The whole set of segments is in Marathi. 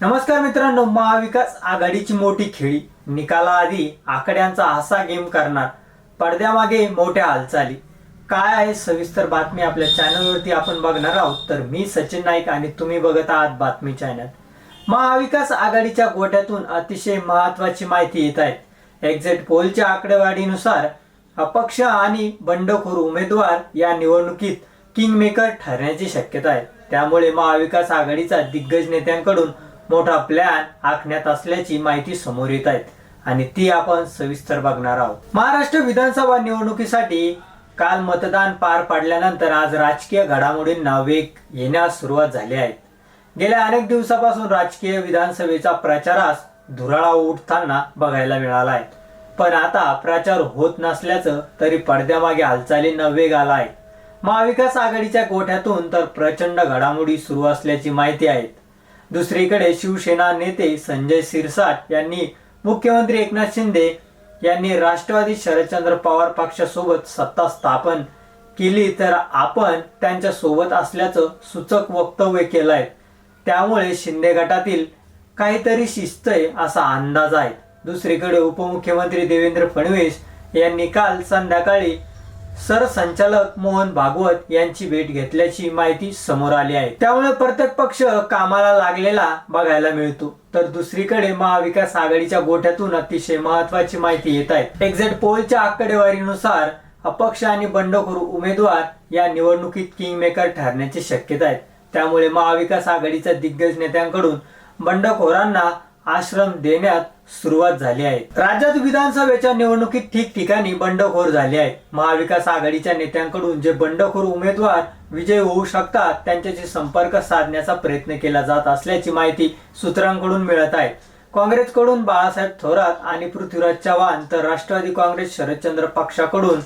नमस्कार मित्रांनो महाविकास आघाडीची मोठी खेळी. निकालाआधी आकड्यांचा असा गेम करणार. पडद्यामागे मोठ्या हालचाली. काय आहे सविस्तर बातमी आपल्या चॅनलवरती आपण बघणार आहोत तर मी सचिन नाईक आणि तुम्ही बघत आहात बातमी चॅनल. महाविकास आघाडीच्या गोट्यातून अतिशय महत्वाची माहिती येत आहे. एक्झिट पोलच्या आकडेवारीनुसार अपक्ष आणि बंडखोर उमेदवार या निवडणुकीत किंगमेकर ठरण्याची शक्यता आहे. त्यामुळे महाविकास आघाडीचा दिग्गज नेत्यांकडून मोठा प्लॅन आखण्यात असल्याची माहिती समोर येत आहेत. आणि ती आपण सविस्तर बघणार आहोत. महाराष्ट्र विधानसभा निवडणुकीसाठी काल मतदान पार पाडल्यानंतर आज राजकीय घडामोडींना वेग येण्यास सुरुवात झाली आहे. गेल्या अनेक दिवसापासून राजकीय विधानसभेचा प्रचारास धुराळा उठताना बघायला मिळाला आहे. पण आता प्रचार होत नसल्याचं तरी पडद्यामागे हालचालींना वेग आला आहे. महाविकास आघाडीच्या गोठ्यातून तर प्रचंड घडामोडी सुरू असल्याची माहिती आहे. दुसरीकडे शिवसेना नेते संजय सिरसाट यांनी मुख्यमंत्री एकनाथ शिंदे यांनी राष्ट्रवादी शरदचंद्र पवार पक्षासोबत सत्ता स्थापन केली तर आपण त्यांच्यासोबत असल्याचं सूचक वक्तव्य केलं आहे त्यामुळे शिंदे गटातील काहीतरी शिस्त आहे असा अंदाज आहे. दुसरीकडे उपमुख्यमंत्री देवेंद्र फडणवीस यांनी काल संध्याकाळी सरसंचालक मोहन भागवत यांची भेट घेतल्याची माहिती समोर आली आहे. त्यामुळे प्रत्येक पक्ष कामाला लागलेला बघायला मिळतो. तर दुसरीकडे महाविकास आघाडीच्या गोठ्यातून अतिशय महत्वाची माहिती येत आहे. एक्झिट पोलच्या आकडेवारीनुसार अपक्ष आणि बंडखोर उमेदवार या निवडणुकीत किंगमेकर ठरण्याची शक्यता आहे. त्यामुळे महाविकास आघाडीच्या दिग्गज नेत्यांकडून बंडखोरांना आश्रम देण्यात सुरुवात झाली आहे. राज्यात विधानसभेच्या निवडणुकीत ठिकठिकाणी बंडखोर झाले आहेत. महाविकास आघाडीच्या नेत्यांकडून जे बंडखोर उमेदवार विजय होऊ शकतात त्यांच्याशी संपर्क साधण्याचा प्रयत्न केला जात असल्याची माहिती सूत्रांकडून मिळत आहे. काँग्रेसकडून बाळासाहेब थोरात आणि पृथ्वीराज चव्हाण तर राष्ट्रवादी काँग्रेस शरदचंद्र पक्षाकडून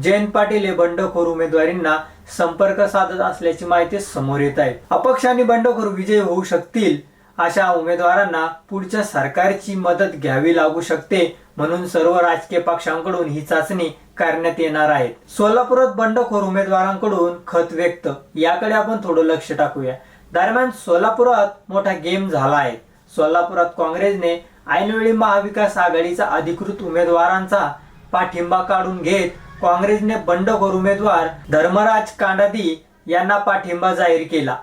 जयंत पाटील हे बंडखोर उमेदवारींना संपर्क साधत असल्याची माहिती समोर येत आहे. अपक्ष आणि बंडखोर विजय होऊ शकतील अशा उमेदवारांना पुढच्या सरकारची मदत घ्यावी लागू शकते म्हणून सर्व राजकीय पक्षांकडून ही चाचणी करण्यात येणार आहे. सोलापुरात बंडखोर उमेदवारांकडून खत व्यक्त याकडे आपण थोडं लक्ष टाकूया. दरम्यान सोलापुरात मोठा गेम झाला आहे. सोलापुरात काँग्रेसने ऐनवेळी महाविकास आघाडीचा अधिकृत उमेदवारांचा पाठिंबा काढून घेत काँग्रेसने बंडखोर उमेदवार धर्मराज कांडादी यांना पाठिंबा जाहीर केला.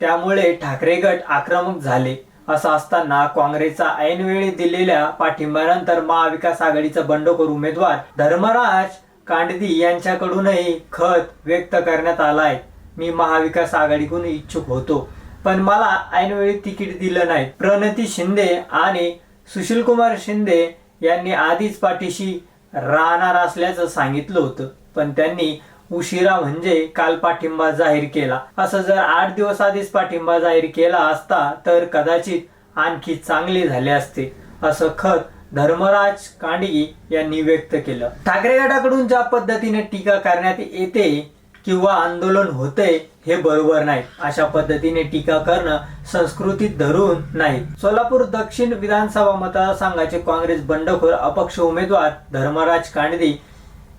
त्यामुळे ठाकरे गट आक्रमक झाले असं असताना काँग्रेसचा ऐनवेळी दिलेल्या पाठिंब्यानंतर महाविकास आघाडीचा बंडखोर उमेदवार धर्मराज कांडदी यांच्याकडूनही खत व्यक्त करण्यात आला आहे मी महाविकास आघाडीकडून इच्छुक होतो पण मला ऐनवेळी तिकीट दिलं नाही. प्रणती शिंदे आणि सुशीलकुमार शिंदे यांनी आधीच पाठीशी राहणार असल्याचं सांगितलं होतं पण त्यांनी उशिरा म्हणजे काल पाठिंबा जाहीर केला. असं जर आठ दिवस आधीच पाठिंबा जाहीर केला असता तर कदाचित आणखी चांगली झाले असते असं खत धर्मराज कांडगी यांनी व्यक्त केलं. ठाकरे गटाकडून ज्या पद्धतीने टीका करण्यात येते किंवा आंदोलन होते हे बरोबर नाही. अशा पद्धतीने टीका करणं संस्कृतीत धरून नाही. सोलापूर दक्षिण विधानसभा मतदारसंघाचे काँग्रेस बंडखोर अपक्ष उमेदवार धर्मराज कांडदे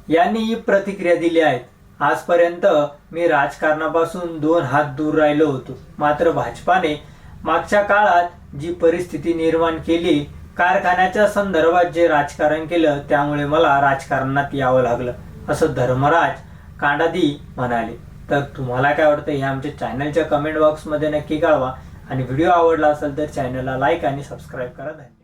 यांनी ही प्रतिक्रिया दिली आहे. आजपर्यंत मी राजकारणापासून दोन हात दूर राहिलो होतो. मात्र भाजपाने मागच्या काळात जी परिस्थिती निर्माण केली कारखान्याच्या संदर्भात जे राजकारण केलं त्यामुळे मला राजकारणात यावं लागलं असं धर्मराज कांडादी म्हणाले. तर तुम्हाला काय वाटतं हे आमच्या चॅनलच्या कमेंट बॉक्समध्ये नक्की कळवा. आणि व्हिडिओ आवडला असेल तर चॅनलला लाईक आणि सबस्क्राईब करा. धन्यवाद.